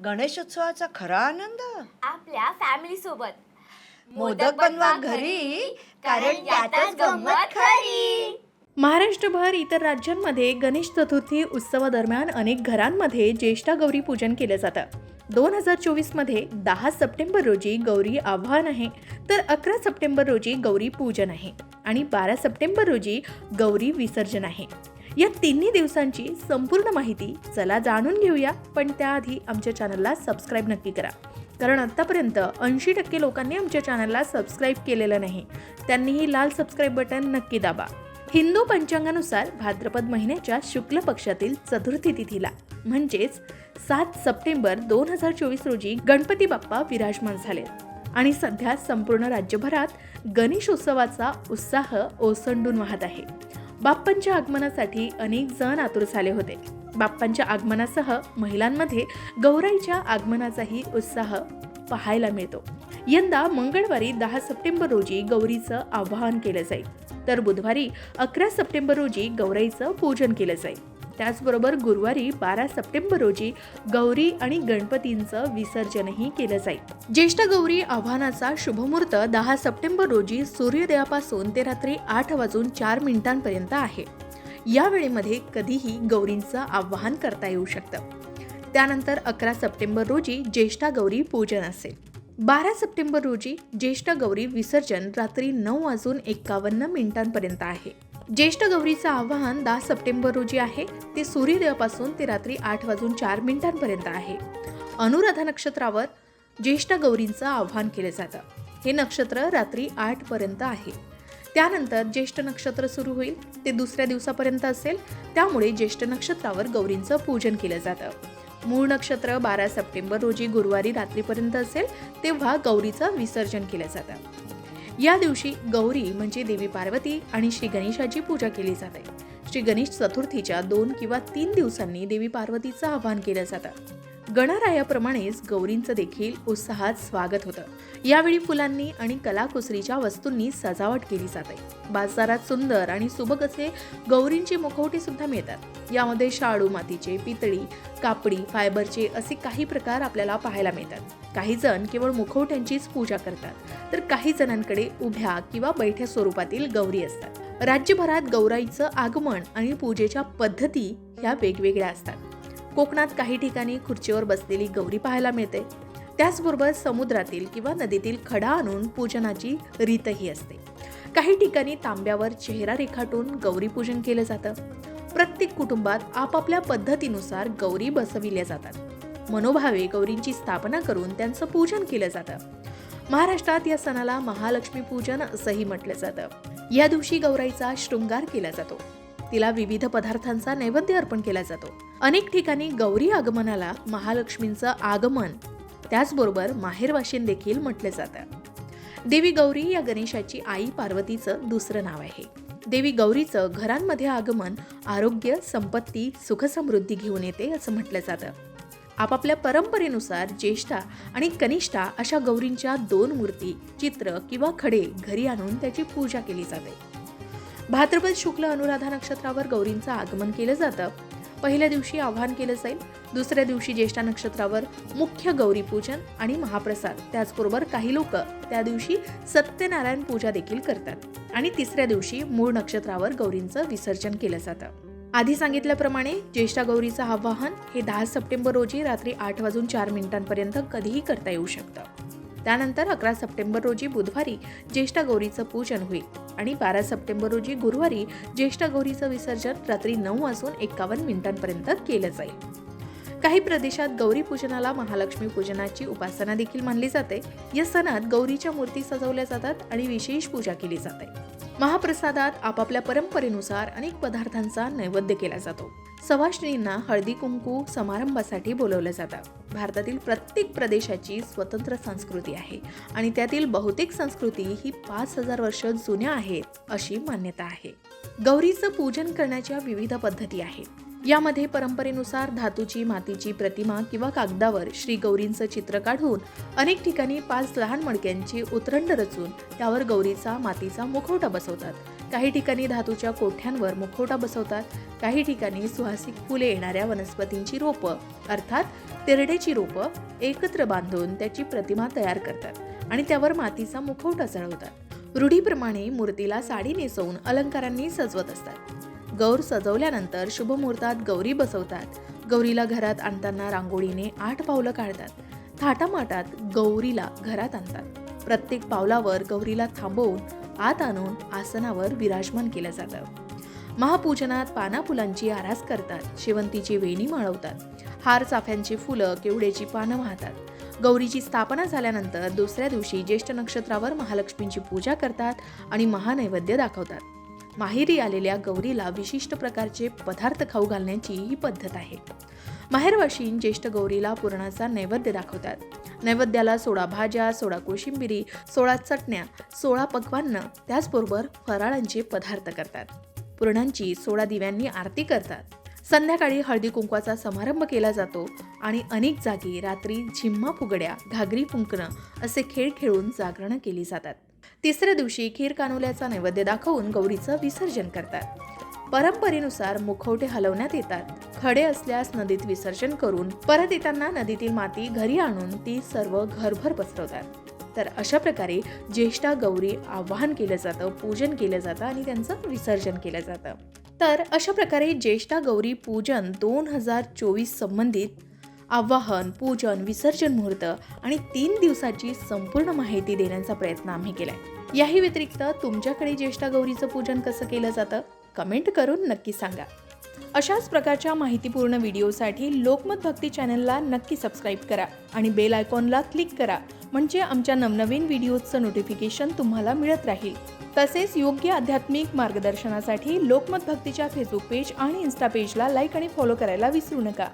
गणेशोत्सवाचा खरा आनंद? आपल्या फॅमिली सोबत. मोदक बनवा घरी कारण त्यातच गंमत खरी. महाराष्ट्रभर इतर राज्यांमध्ये गणेश चतुर्थी उत्सवादरम्यान अनेक घरांमध्ये ज्येष्ठा गौरी पूजन केलं जातं. दोन हजार चोवीसमध्ये दहा सप्टेंबर रोजी गौरी आव्हान आहे तर अकरा सप्टेंबर रोजी गौरी पूजन आहे आणि बारा सप्टेंबर रोजी गौरी विसर्जन आहे. या तिन्ही दिवसांची संपूर्ण माहिती चला जाणून घेऊया पण त्याआधी आमच्या चॅनलला सबस्क्राईब नक्की करा. कारण आत्तापर्यंत ऐंशी टक्के लोकांनी आमच्या चॅनलला सबस्क्राईब केलेलं नाही. त्यांनीही लाल सबस्क्राईब बटन नक्की दाबा. हिंदू पंचांगानुसार भाद्रपद महिन्याच्या शुक्ल पक्षातील चतुर्थी तिथीला म्हणजेच सात सप्टेंबर दोन हजार चोवीस रोजी गणपती बाप्पा विराजमान झाले. आणि सध्या संपूर्ण राज्यभरात गणेशोत्सवाचा उत्साह ओसंडून वाहत आहे. बाप्पांच्या आगमनासाठी अनेक जण आतुर झाले होते. बाप्पांच्या आगमनासह महिलांमध्ये गौराईच्या आगमनाचाही उत्साह पाहायला मिळतो. यंदा मंगळवारी दहा सप्टेंबर रोजी गौरीचं आवाहन केलं जाईल. तर बुधवारी अकरा सप्टेंबर रोजी गौराईचं पूजन केलं जाईल. त्याचबरोबर गुरुवारी बारा सप्टेंबर रोजी गौरी आणि गणपतींचं विसर्जनही केलं जाईल. ज्येष्ठ गौरी आव्हानाचा शुभमुहूर्त दहा सप्टेंबर रोजी सूर्योदयापासून ते रात्री आठ वाजून चार मिनिटांपर्यंत आहे. या वेळेमध्ये कधीही गौरींचं आवाहन करता येऊ शकतं. त्यानंतर अकरा सप्टेंबर रोजी ज्येष्ठा गौरी पूजन असेल. बारा सप्टेंबर रोजी ज्येष्ठ गौरी विसर्जन रात्री नऊ वाजून एक्कावन्न मिनिटांपर्यंत आहे. ज्येष्ठ गौरीचं आवाहन दहा सप्टेंबर रोजी आहे. ते सूर्योदयापासून ते रात्री आठ वाजून चार मिनिटांपर्यंत आहे. अनुराधा नक्षत्रावर ज्येष्ठ गौरींचं आवाहन केलं जातं. हे नक्षत्र रात्री आठपर्यंत आहे. त्यानंतर ज्येष्ठ नक्षत्र सुरू होईल. ते दुसऱ्या दिवसापर्यंत असेल. त्यामुळे ज्येष्ठ नक्षत्रावर गौरींचं पूजन केलं जातं. मूळ नक्षत्र बारा सप्टेंबर रोजी गुरुवारी रात्रीपर्यंत असेल. तेव्हा गौरीचं विसर्जन केलं जातं. या दिवशी गौरी म्हणजे देवी पार्वती आणि श्री गणेशाची पूजा केली जाते. श्री गणेश चतुर्थीच्या दोन किंवा तीन दिवसांनी देवी पार्वतीचं आवाहन केलं जातं. गणरायाप्रमाणेच गौरींचं देखील उत्साहात स्वागत होतं. यावेळी फुलांनी आणि कलाकुसरीच्या वस्तूंनी सजावट केली जाते. बाजारात सुंदर आणि सुबक असे गौरींची मुखवटे सुद्धा मिळतात. यामध्ये शाडू मातीचे पितळी कापडी फायबरचे असे काही प्रकार आपल्याला पाहायला मिळतात. काही जण केवळ मुखवट्यांचीच पूजा करतात. तर काही जणांकडे उभ्या किंवा बैठ्या स्वरूपातील गौरी असतात. राज्यभरात गौराईचं आगमन आणि पूजेच्या पद्धती ह्या वेगवेगळ्या असतात. कोकणात काही ठिकाणी खुर्चीवर बसलेली गौरी पाहायला मिळते. त्याचबरोबर समुद्रातील किंवा नदीतील खडा आणून पूजनाची रीतही असते. काही ठिकाणी तांब्यावर चेहरा रेखाटून गौरी पूजन केलं जातं. प्रत्येक कुटुंबात आपापल्या पद्धतीनुसार गौरी बसविल्या जातात. मनोभावे गौरींची स्थापना करून त्यांचं पूजन केलं जातं. महाराष्ट्रात या सणाला महालक्ष्मी पूजन असंही म्हटलं जातं. या दिवशी गौराईचा शृंगार केला जातो. तिला विविध पदार्थांचा नैवेद्य अर्पण केला जातो. अनेक ठिकाणी गौरी आगमनाला महालक्ष्मींचं आगमन त्याचबरोबर माहेरवाशीन देखील म्हटलं जातं. देवी गौरी या गणेशाची आई पार्वतीचं दुसरं नाव आहे. देवी गौरीचं घरांमध्ये आगमन आरोग्य संपत्ती सुखसमृद्धी घेऊन येते असं म्हटलं जातं. आपापल्या परंपरेनुसार ज्येष्ठा आणि कनिष्ठा अशा गौरींच्या दोन मूर्ती चित्र किंवा खडे घरी आणून त्याची पूजा केली जाते. भाद्रपद शुक्ल अनुराधा नक्षत्रावर गौरींचं आगमन केलं जातं. पहिल्या दिवशी आवाहन केलं जाईल. दुसऱ्या दिवशी ज्येष्ठा नक्षत्रावर मुख्य गौरी पूजन आणि महाप्रसाद. त्याचबरोबर काही लोक त्या दिवशी सत्यनारायण पूजा देखील करतात. आणि तिसऱ्या दिवशी मूळ नक्षत्रावर गौरींचं विसर्जन केलं जातं. आधी सांगितल्याप्रमाणे ज्येष्ठा गौरीचं आवाहन हे दहा सप्टेंबर रोजी रात्री आठ वाजून चार मिनिटांपर्यंत कधीही करता येऊ शकतं. त्यानंतर अकरा सप्टेंबर रोजी बुधवारी ज्येष्ठा गौरीचं पूजन होईल आणि बारा सप्टेंबर रोजी गुरुवारी ज्येष्ठ गौरीचं विसर्जन रात्री नऊ वाजून एकावन्न मिनिटांपर्यंत केलं जाईल. काही प्रदेशात गौरी पूजनाला महालक्ष्मी पूजनाची उपासना देखील मानली जाते. या सणात गौरीच्या मूर्ती सजवल्या जातात आणि विशेष पूजा केली जाते. महाप्रसादात आपापल्या परंपरेनुसार अनेक पदार्थांचा नैवेद्य केला जातो. सवाष्णींना हळदी कुंकू समारंभासाठी बोलवलं जातं. भारतातील प्रत्येक प्रदेशाची स्वतंत्र संस्कृती आहे आणि त्यातील बहुतेक संस्कृती ही पाच हजार वर्ष जुन्या आहेत अशी मान्यता आहे. गौरीचं पूजन करण्याच्या विविध पद्धती आहेत. यामध्ये परंपरेनुसार धातूची मातीची प्रतिमा किंवा कागदावर श्री गौरींचं चित्र काढून अनेक ठिकाणी पाच लहान मडक्यांची उतरंड रचून त्यावर गौरीचा मातीचा मुखवटा बसवतात. काही ठिकाणी धातूच्या कोठ्यांवर मुखवटा बसवतात. काही ठिकाणी सुहासिक फुले येणाऱ्या वनस्पतींची रोपं अर्थात तेरडेची रोपं एकत्र बांधून त्याची प्रतिमा तयार करतात आणि त्यावर मातीचा मुखवटा चढवतात. रूढीप्रमाणे मूर्तीला साडी नेसवून अलंकारांनी सजवत असतात. गौर सजवल्यानंतर शुभ मुहूर्तात गौरी बसवतात. गौरीला घरात आणताना रांगोळीने आठ पावलं काढतात. थाटामाटात गौरीला घरात आणतात. प्रत्येक पावलावर गौरीला थांबवून आत आणून आसनावर विराजमान केलं जातं. महापूजनात पाना फुलांची आरास करतात. शेवंतीची वेणी माळवतात. हार चाफ्यांची फुलं केवड्याची पानं वाहतात. गौरीची स्थापना झाल्यानंतर दुसऱ्या दिवशी ज्येष्ठ नक्षत्रावर महालक्ष्मींची पूजा करतात आणि महानैवेद्य दाखवतात. माहेरी आलेल्या गौरीला विशिष्ट प्रकारचे पदार्थ खाऊ घालण्याची ही पद्धत आहे. माहेरवाशीन ज्येष्ठ गौरीला पुरणाचा नैवेद्य दाखवतात. नैवेद्याला सोळा भाज्या सोळा कोशिंबिरी सोळा चटण्या सोळा पक्वान्न त्याचबरोबर फराळांचे पदार्थ करतात. पुरणांची सोळा दिव्यांनी आरती करतात. संध्याकाळी हळदी कुंकवाचा समारंभ केला जातो आणि अनेक जागी रात्री झिम्मा फुगड्या घागरी फुंकणं असे खेळ खेळून जागरणं केली जातात. तिसऱ्या दिवशी खीर कानुल्याचा नैवेद्य दाखवून गौरीचं विसर्जन करतात. परंपरेनुसार मुखवटे हलवण्यात येतात. खडे असल्यास नदीत विसर्जन करून परत येताना नदीतील माती घरी आणून ती सर्व घरभर पसरवतात. तर अशा प्रकारे ज्येष्ठा गौरी आवाहन केलं जातं पूजन केलं जातं आणि त्यांचं विसर्जन केलं जातं. तर अशा प्रकारे ज्येष्ठा गौरी पूजन दोन हजार चोवीस संबंधित आवाहन पूजन विसर्जन मुहूर्त आणि तीन दिवसाची संपूर्ण माहिती देण्याचा प्रयत्न आम्ही केलाय. याही व्यतिरिक्त तुमच्याकडे ज्येष्ठा गौरीचं पूजन कसं केलं जातं कमेंट करून नक्की सांगा. अशाच प्रकारच्या माहितीपूर्ण व्हिडिओसाठी लोकमत भक्ती चॅनलला नक्की सबस्क्राईब करा आणि बेल आयकॉनला क्लिक करा म्हणजे आमच्या नवनवीन व्हिडिओजचं नोटिफिकेशन तुम्हाला मिळत राहील. तसेच योग्य आध्यात्मिक मार्गदर्शनासाठी लोकमत भक्तीच्या फेसबुक पेज आणि इन्स्टा पेजला लाईक आणि फॉलो करायला विसरू नका.